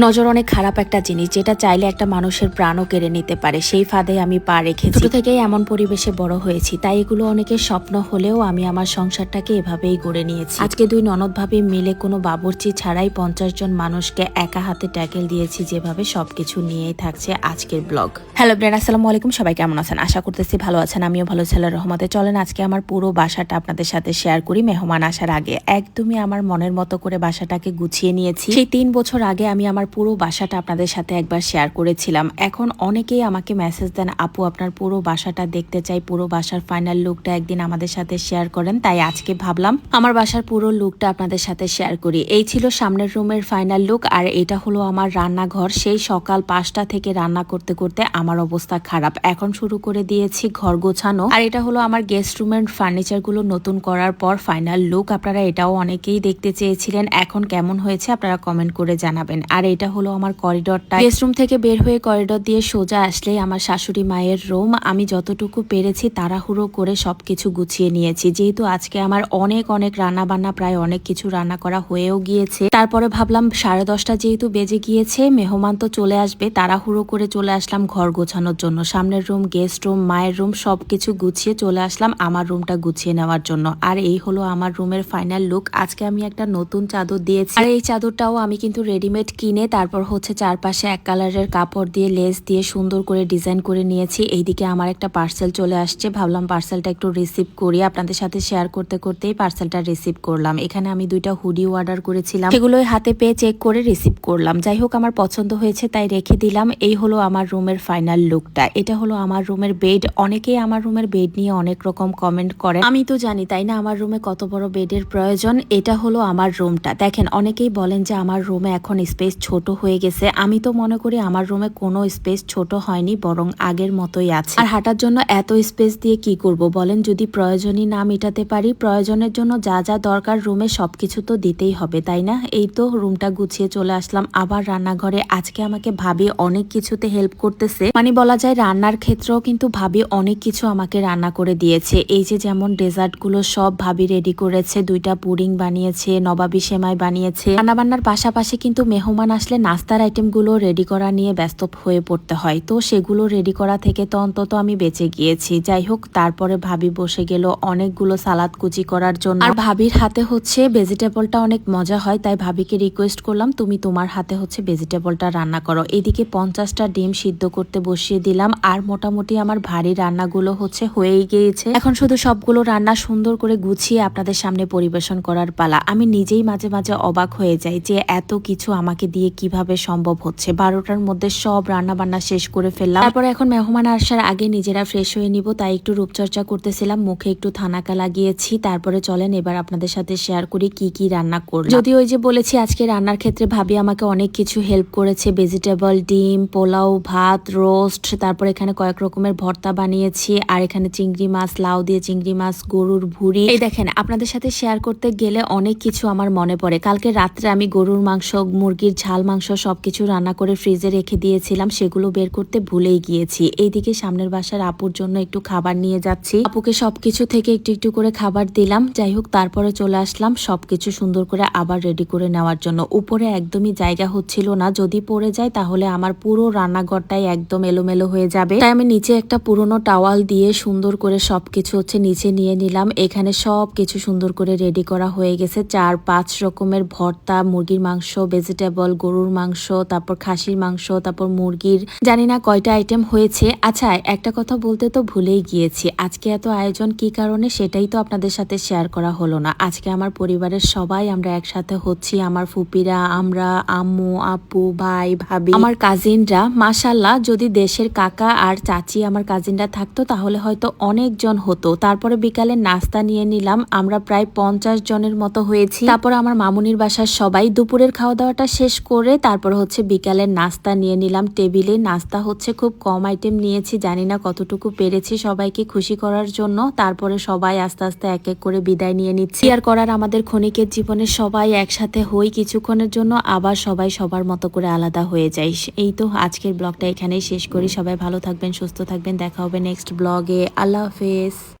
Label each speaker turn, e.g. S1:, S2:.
S1: নজর অনেক খারাপ একটা জিনিস যেটা চাইলে একটা মানুষের প্রাণও কেড়ে নিতে পারে। সেই ফাঁদে আমি পা রেখেছি। ছোট থেকেই এমন পরিবেশে বড় হয়েছি তাই এগুলো অনেকের স্বপ্ন হলেও আমি আমার সংসারটাকে এভাবেই গড়ে নিয়েছি। আজকে দুই ননদ ভাবি মিলে কোনো বাবুর্চি ছাড়াই পঞ্চাশ জন মানুষকে একা হাতে ট্যাকেল দিয়েছি যেভাবে সবকিছু নিয়েই থাকছে আজকের ব্লগ। হ্যালো ব্রেন আসসালামু আলাইকুম। সবাই কেমন আছেন? আশা করতেছি ভালো আছেন। আমিও ভালো ছেলের রহমতে। চলেন আজকে আমার পুরো বাসাটা আপনাদের সাথে শেয়ার করি মেহমান আসার আগে। একদমই আমার মনের মতো করে বাসাটাকে গুছিয়ে নিয়েছি। সেই তিন বছর আগে আমি আমার পুরো বাসাটা আপনাদের সাথে একবার শেয়ার করেছিলাম। এখন অনেকেই আমাকে মেসেজ দেন, আপু, আপনার পুরো বাসাটা দেখতে চাই, পুরো বাসার ফাইনাল লুকটা একদিন আমাদের সাথে শেয়ার করেন। তাই আজকে ভাবলাম, আমার বাসার পুরো লুকটা আপনাদের সাথে শেয়ার করি। এই ছিল সামনের রুমের ফাইনাল লুক আর এটা হলো আমার রান্নাঘর। সেই সকাল পাঁচটা থেকে রান্না করতে করতে আমার অবস্থা খারাপ। এখন শুরু করে দিয়েছি ঘর গোছানো। আর এটা হলো আমার গেস্ট রুমের ফার্নিচারগুলো নতুন করার পর ফাইনাল লুক আপনারা এটাও অনেকেই দেখতে চেয়েছিলেন। এখন কেমন হয়েছে আপনারা কমেন্ট করে জানাবেন। আর এটা হলো আমার করিডোরটা। গেস্ট রুম থেকে বের হয়ে করিডোর দিয়ে সোজা আসলে আমার শাশুড়ি মায়ের রুম। আমি যতটুকু পেরেছি তাড়াহুড়ো করে সব কিছু গুছিয়ে নিয়েছি। যেহেতু আজকে আমার অনেক অনেক রান্না বান্না প্রায় অনেক কিছু রান্না করা হয়েও গিয়েছে। তারপরে ভাবলাম সাড়ে দশটা যেহেতু বেজে গিয়েছে, মেহমান তো চলে আসবে, তাড়াহুড়ো করে চলে আসলাম ঘর গোছানোর জন্য। সামনের রুম, গেস্ট রুম, মায়ের রুম সব কিছু গুছিয়ে চলে আসলাম আমার রুমটা গুছিয়ে নেওয়ার জন্য। আর এই হলো আমার রুমের ফাইনাল লুক। আজকে আমি একটা নতুন চাদর দিয়েছি। আর এই চাদরটাও আমি কিন্তু রেডিমেড কিনে তারপর হচ্ছে চারপাশে এক কালারের কাপড় দিয়ে, লেস দিয়ে সুন্দর করে ডিজাইন করে নিয়েছি। এইদিকে আমার একটা পার্সেল চলে আসছে। ভাবলাম পার্সেলটা একটু রিসিভ করি। আপনাদের সাথে শেয়ার করতে করতেই পার্সেলটা রিসিভ করলাম। এখানে আমি দুইটা হুডি অর্ডার করেছিলাম। সেগুলোই হাতে পেয়ে চেক করে রিসিভ করলাম। যাই হোক, আমার পছন্দ হয়েছে, তাই রেখে দিলাম। এই হলো আমার রুমের ফাইনাল লুকটা এটা হলো আমার রুমের বেড অনেকেই আমার রুমের বেড নিয়ে অনেক রকম কমেন্ট করে আমি তো জানি, তাই না? আমার রুমে কত বড় বেডের প্রয়োজন? এটা হলো আমার রুমটা দেখেন, অনেকেই বলেন যে আমার রুমে এখন স্পেস ছোট হয়ে গেছে। আমি তো মনে করি আমার রুমে কোনো স্পেস ছোট হয়নি, বরং আগের মতোই আছে। আর হাঁটার জন্য এত স্পেস দিয়ে কি করব বলেন? যদি প্রয়োজনই না মেটাতে পারি, প্রয়োজনের জন্য যা যা দরকার রুমে সবকিছু তো দিতেই হবে, তাই না? এই তো রুমটা গুছিয়ে চলে আসলাম। আবার রান্নাঘরে আজকে আমাকে ভাবি অনেক কিছুতে হেল্প করতেছে। মানে বলা যায় রান্নার ক্ষেত্রেও কিন্তু ভাবি অনেক কিছু আমাকে রান্না করে দিয়েছে। এই যে যেমন ডেজার্টগুলো সব ভাবি রেডি করেছে, দুইটা পুডিং বানিয়েছে, নবাবি সেমাই বানিয়েছে। রান্নাবান্নার পাশাপাশি কিন্তু মেহমান আসলে নাস্তার আইটেমগুলো রেডি করা নিয়ে ব্যস্ত হয়ে পড়তে হয়। তো সেগুলো রেডি করা থেকে তো অন্তত আমি বেঁচে গিয়েছি। যাই হোক, তারপরে ভাবি বসে গেল অনেকগুলো সালাদ কুচি করার জন্য। আর ভাবির হাতে হচ্ছে ভেজিটেবলটা অনেক মজা হয়, তাই ভাবিকে রিকোয়েস্ট করলাম, তুমি তোমার হাতে হচ্ছে ভেজিটেবলটা রান্না করো। এদিকে পঞ্চাশটা ডিম সিদ্ধ করতে বসিয়ে দিলাম, আর মোটামুটি আমার ভারী রান্নাগুলো হচ্ছে হয়েই গিয়েছে। এখন শুধু সবগুলো রান্না সুন্দর করে গুছিয়ে আপনাদের সামনে পরিবেশন করার পালা। আমি নিজেই মাঝে মাঝে অবাক হয়ে যাই যে এত কিছু আমাকে দিয়ে কীভাবে সম্ভব হচ্ছে? বারোটার মধ্যে সব রান্না বান্না শেষ করে ফেললাম। তারপরে এখন মেহমান আসার আগে নিজেরা ফ্রেশ হয়ে নিব, তাই একটু রূপচর্চা করতেছিলাম, মুখে একটু থানাকা লাগিয়েছি। তারপরে চলেন, এবার আপনাদের সাথে শেয়ার করি কি কি রান্না করলাম। যদি ওই যে বলেছি আজকে রান্নার ক্ষেত্রে ভাবি আমাকে অনেক কিছু হেল্প করেছে ভেজিটেবল ডিম, পোলাও, ভাত রোস্ট তারপর এখানে কয়েক রকমের ভর্তা বানিয়েছি, আর এখানে চিংড়ি মাছ, লাউ দিয়ে চিংড়ি মাছ, গরুর ভুড়ি। এই দেখেন, আপনাদের সাথে শেয়ার করতে গেলে অনেক কিছু আমার মনে পড়ে। কালকে রাত্রে আমি গরুর মাংস, মুরগির ঝাল মাংস সবকিছু রান্না করে ফ্রিজে রেখে দিয়েছিলাম, সেগুলো বের করতে ভুলেই গিয়েছি। এইদিকে সামনের বাসার আপুর জন্য একটু খাবার নিয়ে যাচ্ছি। আপুকে সবকিছু থেকে একটু একটু করে খাবার দিলাম। যাই হোক, তারপরে চলে আসলাম সবকিছু সুন্দর করে আবার রেডি করে নেওয়ার জন্য। উপরে একদমই জায়গা হচ্ছিল না। যদি পড়ে যায়, তাহলে আমার পুরো রান্নাঘরটাই একদম এলোমেলো হয়ে যাবে। তাই আমি নিচে একটা পুরনো টাওয়াল দিয়ে সুন্দর করে সবকিছু হচ্ছে নিচে নিয়ে নিলাম। এখানে সব কিছু সুন্দর করে রেডি করা হয়ে গেছে। চার পাঁচ রকমের ভর্তা, মুরগির মাংস ভেজিটেবল গরুর মাংস, তারপর খাসির মাংস, তারপর মুরগির, জানি না কয়টা আইটেম হয়েছে। আচ্ছা একটা কথা বলতে তো ভুলেই গিয়েছি। আজকে এত আয়োজন কি কারণে সেটাই তো আপনাদের সাথে শেয়ার করা হলো না। আজকে আমার পরিবারের সবাই আমরা একসাথে হচ্ছি। আমার ফুপিরা, আমরা, আম্মু, আপু, ভাই, ভাবি। আমার কাজিনরা মাসাল্লাহ যদি দেশের কাকা আর চাচি আমার কাজিনরা থাকতো, তাহলে হয়তো অনেকজন হতো। তারপরে বিকালে নাস্তা নিয়ে নিলাম। আমরা প্রায় পঞ্চাশ জনের মতো হয়েছি। তারপর আমার মামুনির বাসার সবাই দুপুরের খাওয়া দাওয়াটা শেষ করে তারপর হচ্ছে বিকালের নাস্তা নিয়ে নিলাম। টেবিলে নাস্তা হচ্ছে খুব কম আইটেম নিয়েছি, জানি না কতটুকু পেরেছি সবাইকে খুশি করার জন্য। তারপরে সবাই আস্তে আস্তে এক এক করে বিদায় নিয়ে নিচ্ছি। আর করার আমাদের ক্ষণিকের জীবনে সবাই একসাথে হই কিছুক্ষণের জন্য, আবার সবাই সবার মতো করে আলাদা হয়ে যাই। এই তো আজকের ব্লগটা এখানেই শেষ করি। সবাই ভালো থাকবেন, সুস্থ থাকবেন। দেখা হবে নেক্সট ব্লগে আল্লাহ হাফেজ।